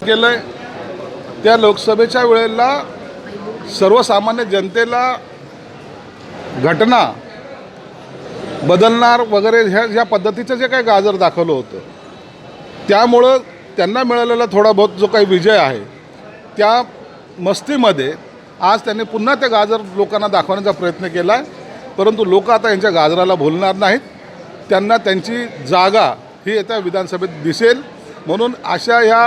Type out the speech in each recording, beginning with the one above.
केलं आहे त्या लोकसभेच्या वेळेला सर्वसामान्य जनतेला घटना बदलणार वगैरे ह्या ह्या पद्धतीचं जे काही गाजर दाखवलं होतं त्यामुळं त्यांना मिळालेला थोडा बहुत जो काही विजय आहे त्या मस्तीमध्ये आज त्यांनी पुन्हा ते गाजर लोकांना दाखवण्याचा प्रयत्न केला आहे परंतु लोक आता यांच्या गाजराला भुलणार नाहीत. त्यांना त्यांची जागा ही येत्या विधानसभेत दिसेल. म्हणून अशा ह्या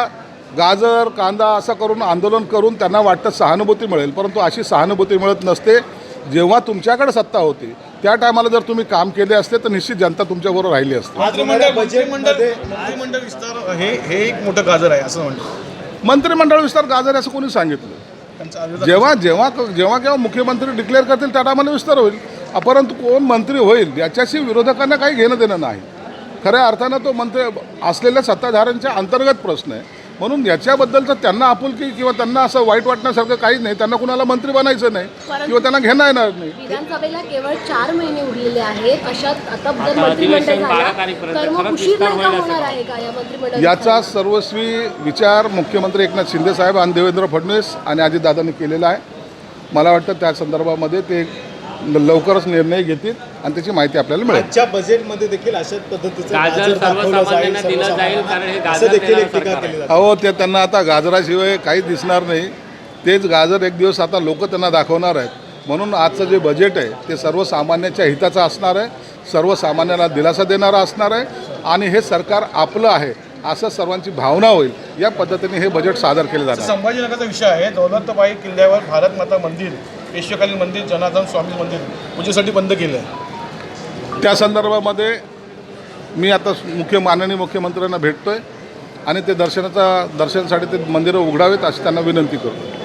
गाजर कांदा असं करून आंदोलन करून त्यांना वाटतं सहानुभूती मिळेल. परंतु अशी सहानुभूती मिळत नसते जेव्हा तुमच्याकडे सत्ता होती. त्या टायमाला जर तुम्ही काम केले असते तर निश्चित जनता तुमच्याबरोबर राहिली असते. मंत्रिमंडळ विस्तार हे हे एक मोठं गाजर आहे असं म्हणतो मंत्रिमंडळ विस्तार गाजर असं कोणी सांगितलं? जेव्हा जेव्हा जेव्हा केव्हा मुख्यमंत्री डिक्लेअर करतील त्या टायमाला विस्तार होईल. परंतु कोण मंत्री होईल याच्याशी विरोधकांना काही घेणं देणं नाही. खऱ्या अर्थानं तो मंत्री असलेल्या सत्ताधाऱ्यांच्या अंतर्गत प्रश्न आहे. म्हणून याच्याबद्दलचं त्यांना आपुलकी किंवा त्यांना असं वाईट वाटण्यासारखं काहीच नाही. त्यांना कुणाला मंत्री बनायचं नाही किंवा त्यांना घेणं येणार नाही. विधानसभेला केवळ चार महिने उरलेले आहेत. अशात आता जर आता मंत्रिमंडळ अधिवेशन बारा झालं तारीखपर्यंत तर मग खरंच उशीर विस्तार नाही का होईल असं होणार आहे का या मंत्रिमंडळ याचा सर्वस्वी विचार मुख्यमंत्री एकनाथ शिंदेसाहेब आणि देवेंद्र फडणवीस आणि अजितदादांनी केलेला आहे. मला वाटतं त्या संदर्भामध्ये ते लवकरच निर्णय घेतील आणि त्याची माहिती आपल्याला मिळेल. आजच्या बजेटमध्ये देखील अशाच पद्धतीचं गाजर दाखवलं सर्वसामान्यांना जाईल, दिलं जाईल कारण हे असं गाजर देखील देणारं एक टीका सरकार केली आहे. जाते. अहो ते त्यांना आता गाजराशिवाय काहीच दिसणार नाही. तेच गाजर एक दिवस आता लोक त्यांना दाखवणार आहेत. म्हणून आजचं जे बजेट आहे ते सर्वसामान्याच्या हिताचं असणार आहे सर्वसामान्यांना दिलासा देणारं असणार आहे आणि हे सरकार आपलं आहे असं सर्वांची भावना होईल. या पद्धतीने हे बजेट सादर केले जाणार आहे. संभाजीनगरचा विषय आहे दौलतबाई किल्ल्यावर भारत माता मंदिर. पेशवेकालीन मंदिर जनार्दन स्वामी मंदिर पूजेसाठी बंद केलं आहे त्या संदर्भामध्ये मी आता मुख्य माननीय मुख्यमंत्र्यांना भेटतो आहे आणि ते दर्शनाचा दर्शनासाठी ते मंदिरं उघडावेत अशी त्यांना विनंती करतो.